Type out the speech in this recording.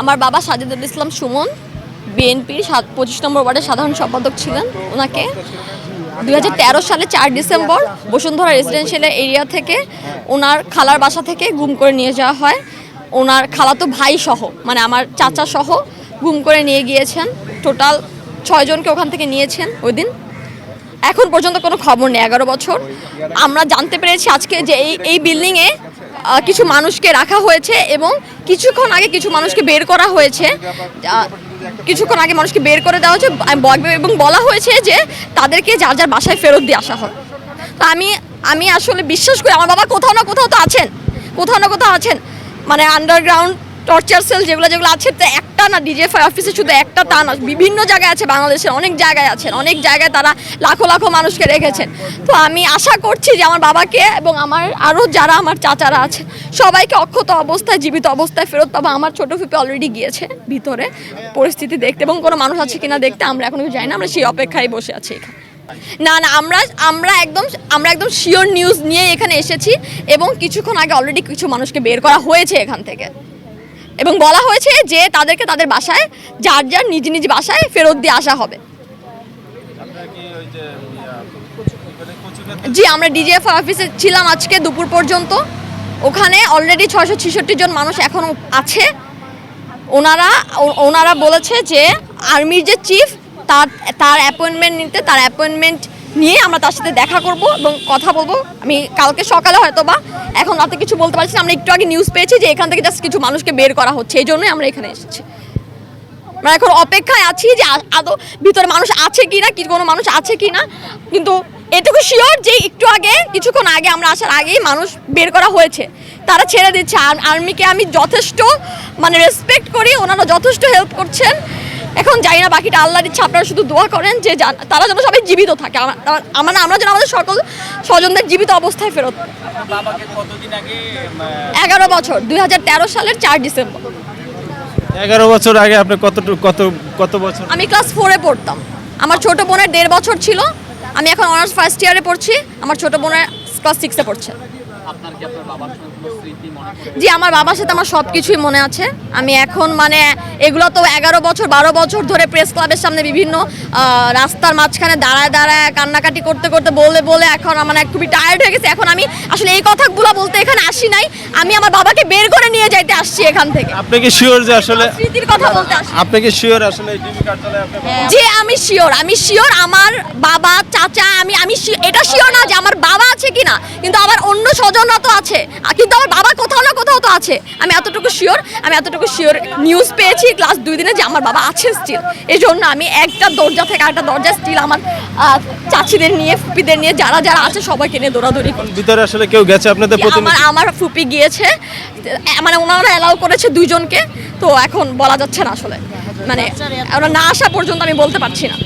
আমার বাবা সাজিদুল ইসলাম সুমন বিএনপির সাত, পঁচিশ নম্বর ওয়ার্ডের সাধারণ সম্পাদক ছিলেন ওনাকে। দু হাজার তেরো সালে চার ডিসেম্বর বসুন্ধরা রেসিডেন্সিয়াল এরিয়া থেকে ওনার খালার বাসা থেকে গুম করে নিয়ে যাওয়া হয়। ওনার খালাতো ভাই সহ মানে আমার চাচা সহ গুম করে নিয়ে গিয়েছেন। টোটাল ছয়জনকে ওখান থেকে নিয়েছেন ওই দিন। এখন পর্যন্ত কোনো খবর নেই, এগারো বছর। আমরা জানতে পেরেছি আজকে যে এই এই বিল্ডিংয়ে কিছু মানুষকে রাখা হয়েছে এবং কিছুক্ষণ আগে কিছু মানুষকে বের করা হয়েছে। কিছুক্ষণ আগে মানুষকে বের করে দেওয়া হয়েছে এবং বলা হয়েছে যে তাদেরকে যার যার বাসায় ফেরত দিয়ে আসা হয় তো আমি আমি আসলে বিশ্বাস করি, আমার বাবা কোথাও না কোথাও তো আছেন। কোথাও না কোথাও আছেন। মানে আন্ডারগ্রাউন্ড টর্চার সেল যেগুলো যেগুলো আছে, তো একটা না ডিজিএফআই অফিসে শুধু একটা তা না, বিভিন্ন জায়গায় আছে বাংলাদেশের, অনেক জায়গায় আছেন, অনেক জায়গায় তারা লাখো লাখো মানুষকে রেখেছেন। তো আমি আশা করছি যে আমার বাবাকে এবং আমার আরও যারা আমার চাচারা আছে, সবাইকে অক্ষত অবস্থায়, জীবিত অবস্থায় ফেরত পাবো। আমার ছোটো ফুপি অলরেডি গিয়েছে ভিতরে, পরিস্থিতি দেখতে এবং কোনো মানুষ আছে কিনা দেখতে আমরা এখনও যাই না, আমরা সেই অপেক্ষায় বসে আছি এখানে। না না, আমরা আমরা একদম আমরা একদম শিওর নিউজ নিয়ে এখানে এসেছি এবং কিছুক্ষণ আগে অলরেডি কিছু মানুষকে বের করা হয়েছে এখান থেকে। এবং বলা হয়েছে যে তাদেরকে তাদের বাসায়, যার যার নিজ নিজ বাসায় ফেরত দিয়ে আসা হবে। জি, আমরা ডিজিএফ অফিসে ছিলাম আজকে দুপুর পর্যন্ত। ওখানে অলরেডি ছয়শো ছেষট্টি জন মানুষ এখনও আছে। ওনারা ওনারা বলেছে যে আর্মির যে চিফ তার তার অ্যাপয়েন্টমেন্ট নিতে, তার অ্যাপয়েন্টমেন্ট নিয়ে আমরা তার সাথে দেখা করব এবং কথা বলব। আমি কালকে সকালে হয়তো বা এখন রাতে কিছু বলতে পারছি না, আমরা একটু আগে নিউজ পেয়েছি যে এখান থেকে জাস্ট কিছু মানুষকে বের করা হচ্ছে, এই জন্যই আমরা এখানে এসেছি। আমরা এখন অপেক্ষায় আছি যে আদৌ ভিতরে মানুষ আছে কি না কি কোনো মানুষ আছে কি না কিন্তু এটুকু শিওর যে একটু আগে, কিছুক্ষণ আগে, আমরা আসার আগেই মানুষ বের করা হয়েছে। তারা ছেড়ে দিচ্ছে। আর- আর্মিকে আমি যথেষ্ট মানে রেসপেক্ট করি, ওনারা যথেষ্ট হেল্প করছেন। এখন জানি না বাকিটা আল্লাহর ইচ্ছা আপনারা শুধু দোয়া করেন যে তারা যেন সবাই জীবিত থাকে। আমা- আমা- আমরা আমরা যেন আমাদের সকল স্বজনদের জীবিত অবস্থায় ফেরত এগারো বছর দু হাজার তেরো সালের চার ডিসেম্বর। এগারো বছর আগে আপনি কত কত কত বছর? আমি ক্লাস ফোরে পড়তাম। আমার ছোট বোনের দেড় বছর ছিল। আমি এখন অনার্স ফার্স্ট ইয়ারে পড়ছি। আমার ছোট বোনের ক্লাস সিক্সে পড়ছে। জি আমার বাবার সাথে আমার সব কিছুই মনে আছে। আমি এখন মানে এগুলো তো এগারো বছর বারো বছর ধরে প্রেস ক্লাবের সামনে বিভিন্ন রাস্তার মাঝখানে দাঁড়ায় দাঁড়ায় কান্নাকাটি করতে করতে বলে বলে এখন আমার মানে খুবই টায়ার্ড হয়ে গেছে। এখন আমি আসলে এই কথাগুলো বলতে এখানে আসি নাই। আমি আমার বাবাকে বের করে নিয়ে যাইতে আসছি এখান থেকে। আপনি কি শিওর যে আসলে স্মৃতির কথা বলতে আসছি আপনি কি শিওর আসলে এই ডিবি কার্যালয়ে আপনি যে আমি শিওর আমি শিওর আমার বাবা চাচা আমি আমি এটা শিওর না যে আমার বাবা আছে কিনা। কিন্তু আমার অন্য স্বজনরা তো আছে। কিন্তু আমার বাবা কোথাও না কোথাও তো আছে। আমি এতটুকু শিওর আমি এতটুকু শিওর নিউজ পেয়েছি ক্লাস দুই দিনে যে আমার বাবা আছে স্টিল এই জন্য আমি একটা দরজা থেকে একটা দরজা স্টিল আমার চাচিদের নিয়ে ফুপিদের নিয়ে যারা যারা আছে সবাইকে নিয়ে দৌড়াদৌড়ি করি ভিতরে আসলে কেউ গেছে আপনাদের আমার আমার ফুপি গিয়েছে। মানে ওনারা অ্যালাউ করেছে দুইজনকে। তো এখন বলা যাচ্ছে না আসলে। মানে ওরা না আসা পর্যন্ত আমি বলতে পারছি না।